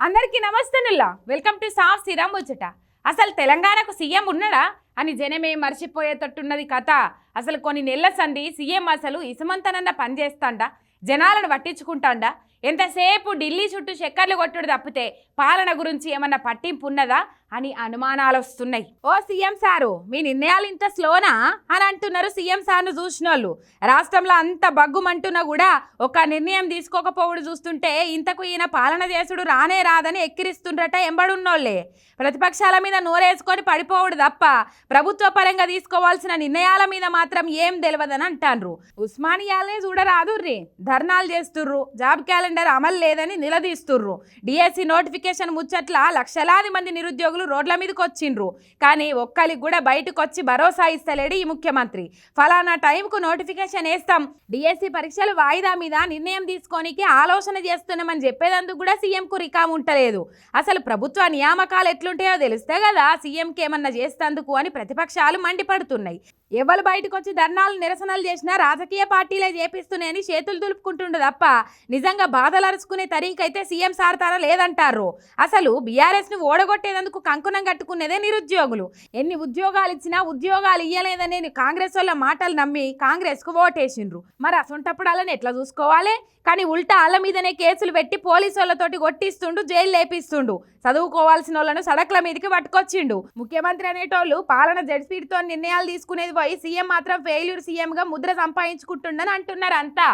అందరికీ నమస్తేనుల్లా welcome to సాఫ్ సిరా ముచ్చట అసలు తెలంగాణకు సీఎం ఉన్నాడా? అని జనమే మర్చిపోయేటట్టున్నది కథ. అసలు కొన్ని నెలల సంది సీఎం అసలు ఇసుమంతనన్న పనిచేస్తాడా జనాలను పట్టించుకుంటాండా? ఎంతసేపు ఢిల్లీ చుట్టూ చక్కర్లు కొట్టుడు తప్పితే పాలన గురించి ఏమన్నా పట్టింపు ఉన్నదా అని అనుమానాలు వస్తున్నాయి. ఓ సీఎం సారు మీ నిర్ణయాలు ఇంత స్లోనా అని అంటున్నారు సీఎం సార్ను చూసిన వాళ్ళు రాష్ట్రంలో అంత బగ్గుమంటున్నా కూడా ఒక నిర్ణయం తీసుకోకపోవడు చూస్తుంటే ఇంతకు ఈయన పాలన చేసుడు రానే రాదని ఎక్కిరిస్తుండ్రట ఎంబడున్నోళ్ళే. ప్రతిపక్షాల మీద నోరేసుకొని పడిపోవడు తప్ప ప్రభుత్వ పరంగా తీసుకోవాల్సిన నిర్ణయాల మీద మాత్రం ఏం తెలియదని అంటాన్రు. ఉస్మానియాలనే చూడరాదుర్రి. ధర్నాలు చేస్తుర్రు. జాబ్ క్యాలెండర్ అమలు లేదని నిలదీస్తుర్రు. డిఎస్సి నోటిఫికేషన్ ముచ్చట్ల లక్షలాది మంది నిరుద్యోగులు రోడ్ల మీదకి వచ్చిండ్రు కానీ ఒక్కరికి కూడా బయటకు వచ్చి భరోసా ఇస్తలేడు ఈ ముఖ్యమంత్రి. ఫలానా టైంకు నోటిఫికేషన్ వేస్తాం. డిఎస్సి పరీక్షలు వాయిదా మీద నిర్ణయం తీసుకోనికి ఆలోచన చేస్తున్నామని చెప్పేదందుకు కూడా సీఎంకు రికామ్ ఉంటలేదు. అసలు ప్రభుత్వ నియామకాలు ఎట్లుంటాయో తెలిస్తే కదా సీఎంకి ఏమన్నా చేస్తందుకు అని ప్రతిపక్షాలు మండిపడుతున్నాయి. ఎవరు బయటకు వచ్చి ధర్నాలు నిరసనలు చేసినా రాజకీయ పార్టీలే చేపిస్తున్నాయని చేతులు దులుపుకుంటుండే తప్ప నిజంగా బాధలు అరుచుకునే తరీకైతే సీఎం సారతారా లేదంటారు. అసలు బీఆర్ఎస్ను ఓడగొట్టేందుకు కంకుణం కట్టుకునేదే నిరుద్యోగులు. ఎన్ని ఉద్యోగాలు ఇచ్చినా ఉద్యోగాలు ఇయ్యలేదనే కాంగ్రెస్ వాళ్ళ మాటలు నమ్మి కాంగ్రెస్కు ఓటేసిండ్రు. మరి అసొంటప్పుడు వాళ్ళని ఎట్లా చూసుకోవాలి? కానీ ఉల్టా వాళ్ళ మీదనే కేసులు పెట్టి పోలీసు వాళ్ళతోటి కొట్టిస్తుండు జైలు లేపిస్తుండు. చదువుకోవాల్సిన వాళ్ళను సడక్ల మీదకి పట్టుకొచ్చిండు. ముఖ్యమంత్రి అనేటోళ్ళు పాలన జడ్స్పీడ్తో నిర్ణయాలు తీసుకునేది పోయి సీఎం మాత్రం ఫెయిల్యూర్ సీఎంగా ముద్ర సంపాదించుకుంటుండని అంటున్నారు అంతా